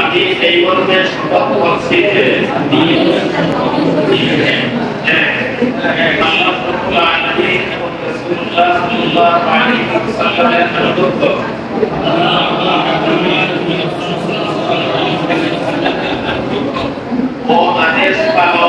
আমি এই মর্মে শপথ করছি যে আল্লাহ রাসূলুল্লাহ সাল্লাল্লাহু আলাইহি ওয়াসাল্লামের আনুগত্য ও আদেশ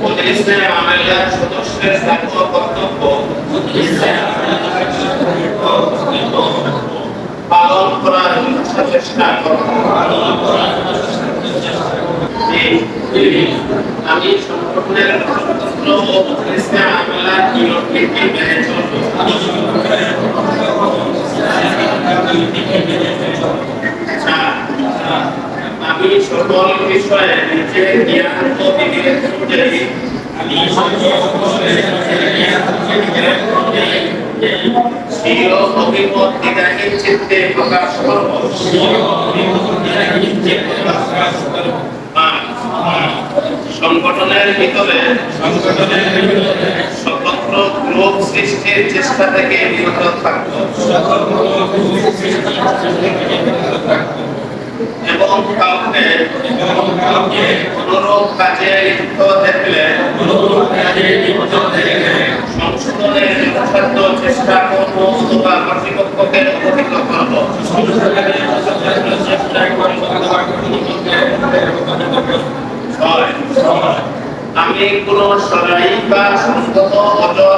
প্রতিষ্ঠানে আমেরিকার সদস্যের দায়িত্ব কর্তব্য পালন করার চেষ্টা করব আমি ও প্রতিষ্ঠানে মেনে চলব চার, আমি সকল বিষয়ে নিজের জ্ঞান বিবেক অনুযায়ী স্বীয় অভিমত দ্বিধাহীন চিত্তে প্রকাশ করব পাঁচ, সংগঠনের ভিতরে স্বতন্ত্র গ্রুপ সৃষ্টির চেষ্টা থেকে বিরত থাকব কাউকে অনুরূপ কাজে লিপ্ত দেখলে, সংশোধনের যথাসাধ্য চেষ্টা করব অথবা কর্তৃপক্ষকে অবহিত করব। আমি কোন সরাই বা সংগত অজর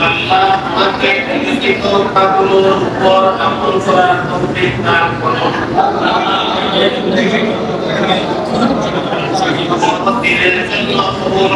আল্লাহ আমাকে লিখিত কাজগুলোর উপর আমল করার তৌফিক দান করুন কবুল